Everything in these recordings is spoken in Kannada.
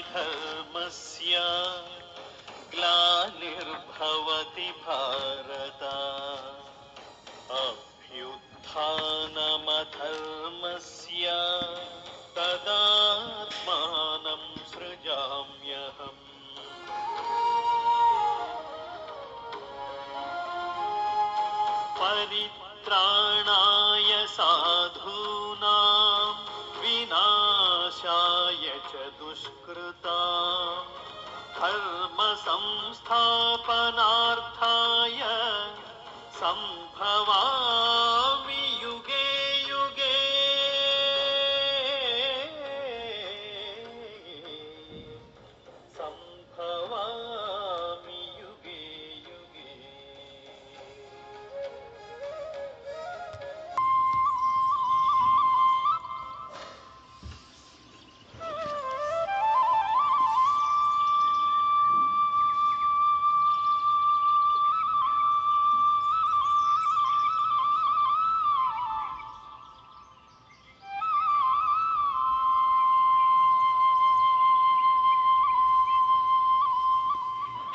धर्मस्य ग्लानिर्भवति भारत। अभ्युत्थानमधर्मस्य तदात्मानं सृजाम्यहम्। परित्राणाय साधूना च दुष्कृता। धर्मसंस्थापनार्थाय सम्भवामि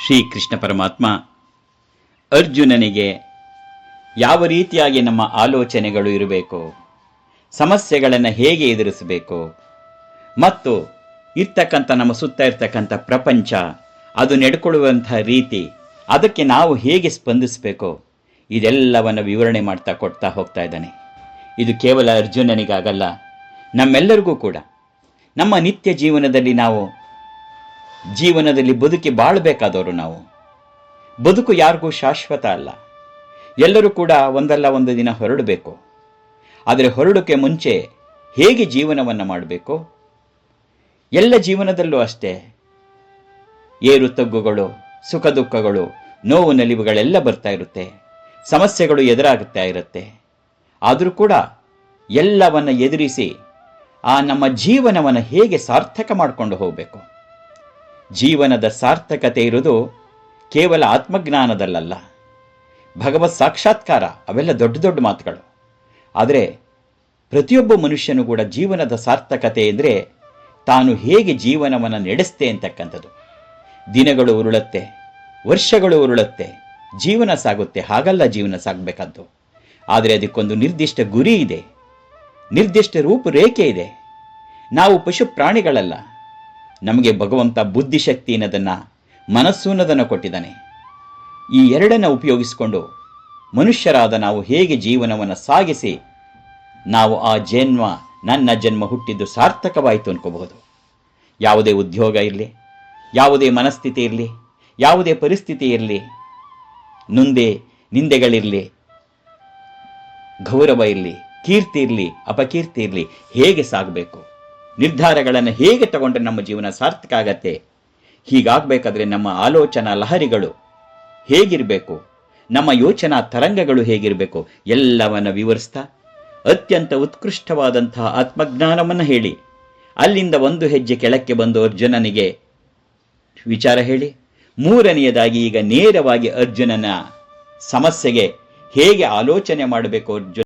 ಶ್ರೀಕೃಷ್ಣ ಪರಮಾತ್ಮ, ಅರ್ಜುನನಿಗೆ ಯಾವ ರೀತಿಯಾಗಿ ನಮ್ಮ ಆಲೋಚನೆಗಳು ಇರಬೇಕು, ಸಮಸ್ಯೆಗಳನ್ನು ಹೇಗೆ ಎದುರಿಸಬೇಕು, ಮತ್ತು ಇರ್ತಕ್ಕಂಥ ನಮ್ಮ ಸುತ್ತ ಇರ್ತಕ್ಕಂಥ ಪ್ರಪಂಚ, ಅದು ನೆಡ್ಕೊಳ್ಳುವಂಥ ರೀತಿ, ಅದಕ್ಕೆ ನಾವು ಹೇಗೆ ಸ್ಪಂದಿಸಬೇಕು, ಇದೆಲ್ಲವನ್ನು ವಿವರಣೆ ಮಾಡ್ತಾ ಕೊಡ್ತಾ ಹೋಗ್ತಾ ಇದ್ದಾನೆ. ಇದು ಕೇವಲ ಅರ್ಜುನನಿಗಾಗಲ್ಲ, ನಮ್ಮೆಲ್ಲರಿಗೂ ಕೂಡ. ನಮ್ಮ ನಿತ್ಯ ಜೀವನದಲ್ಲಿ ನಾವು ಜೀವನದಲ್ಲಿ ಬದುಕಿ ಬಾಳಬೇಕಾದವರು ನಾವು. ಬದುಕು ಯಾರಿಗೂ ಶಾಶ್ವತ ಅಲ್ಲ. ಎಲ್ಲರೂ ಕೂಡ ಒಂದಲ್ಲ ಒಂದು ದಿನ ಹೊರಡಬೇಕು. ಆದರೆ ಹೊರಡೋಕ್ಕೆ ಮುಂಚೆ ಹೇಗೆ ಜೀವನವನ್ನು ಮಾಡಬೇಕು? ಎಲ್ಲ ಜೀವನದಲ್ಲೂ ಅಷ್ಟೇ. ಏರು ತಗ್ಗುಗಳು, ಸುಖ ದುಃಖಗಳು, ನೋವು ನಲಿವುಗಳೆಲ್ಲ ಬರ್ತಾ ಇರುತ್ತೆ. ಸಮಸ್ಯೆಗಳು ಎದುರಾಗುತ್ತಾ ಇರುತ್ತೆ. ಆದರೂ ಕೂಡ ಎಲ್ಲವನ್ನು ಎದುರಿಸಿ ಆ ನಮ್ಮ ಜೀವನವನ್ನು ಹೇಗೆ ಸಾರ್ಥಕ ಮಾಡಿಕೊಂಡು ಹೋಗಬೇಕು? ಜೀವನದ ಸಾರ್ಥಕತೆ ಇರುವುದು ಕೇವಲ ಆತ್ಮಜ್ಞಾನದಲ್ಲಲ್ಲ. ಭಗವತ್ ಸಾಕ್ಷಾತ್ಕಾರ ಅವೆಲ್ಲ ದೊಡ್ಡ ದೊಡ್ಡ ಮಾತುಗಳು. ಆದರೆ ಪ್ರತಿಯೊಬ್ಬ ಮನುಷ್ಯನು ಕೂಡ ಜೀವನದ ಸಾರ್ಥಕತೆ ಎಂದರೆ ತಾನು ಹೇಗೆ ಜೀವನವನ್ನು ನಡೆಸ್ತೆ ಅಂತಕ್ಕಂಥದ್ದು. ದಿನಗಳು ಉರುಳತ್ತೆ, ವರ್ಷಗಳು ಉರುಳುತ್ತೆ, ಜೀವನ ಸಾಗುತ್ತೆ, ಹಾಗಲ್ಲ ಜೀವನ ಸಾಗಬೇಕಾದ್ದು ಆದರೆ ಅದಕ್ಕೊಂದು ನಿರ್ದಿಷ್ಟ ಗುರಿ ಇದೆ, ನಿರ್ದಿಷ್ಟ ರೂಪುರೇಖೆ ಇದೆ. ನಾವು ಪಶು ಪ್ರಾಣಿಗಳಲ್ಲ ನಮಗೆ ಭಗವಂತ ಬುದ್ಧಿಶಕ್ತಿ ಅನ್ನೋದನ್ನು ಮನಸ್ಸು ಅನ್ನೋದನ್ನು ಕೊಟ್ಟಿದ್ದಾನೆ. ಈ ಎರಡನ್ನು ಉಪಯೋಗಿಸಿಕೊಂಡು ಮನುಷ್ಯರಾದ ನಾವು ಹೇಗೆ ಜೀವನವನ್ನು ಸಾಗಿಸಿ ನಾವು ಆ ಜನ್ಮ, ನನ್ನ ಜನ್ಮ ಹುಟ್ಟಿದ್ದು ಸಾರ್ಥಕವಾಯಿತು ಅನ್ಕೋಬಹುದು. ಯಾವುದೇ ಉದ್ಯೋಗ ಇರಲಿ, ಯಾವುದೇ ಮನಸ್ಥಿತಿ ಇರಲಿ, ಯಾವುದೇ ಪರಿಸ್ಥಿತಿ ಇರಲಿ, ನುಂದೆ ನಿಂದೆಗಳಿರಲಿ, ಗೌರವ ಇರಲಿ, ಕೀರ್ತಿ ಇರಲಿ, ಅಪಕೀರ್ತಿ ಇರಲಿ, ಹೇಗೆ ಸಾಗಬೇಕು? ನಿರ್ಧಾರಗಳನ್ನು ಹೇಗೆ ತಗೊಂಡ್ರೆ ನಮ್ಮ ಜೀವನ ಸಾರ್ಥಕ ಆಗತ್ತೆ? ಹೀಗಾಗಬೇಕಾದ್ರೆ ನಮ್ಮ ಆಲೋಚನಾ ಲಹರಿಗಳು ಹೇಗಿರಬೇಕು? ನಮ್ಮ ಯೋಚನಾ ತರಂಗಗಳು ಹೇಗಿರಬೇಕು? ಎಲ್ಲವನ್ನು ವಿವರಿಸ್ತಾ, ಅತ್ಯಂತ ಉತ್ಕೃಷ್ಟವಾದಂತಹ ಆತ್ಮಜ್ಞಾನವನ್ನು ಹೇಳಿ. ಅಲ್ಲಿಂದ ಒಂದು ಹೆಜ್ಜೆ ಕೆಳಕ್ಕೆ ಬಂದು ಅರ್ಜುನನಿಗೆ ವಿಚಾರ ಹೇಳಿ. ಮೂರನೆಯದಾಗಿ ಈಗ ನೇರವಾಗಿ ಅರ್ಜುನನ ಸಮಸ್ಯೆಗೆ ಹೇಗೆ ಆಲೋಚನೆ ಮಾಡಬೇಕು ಅರ್ಜುನ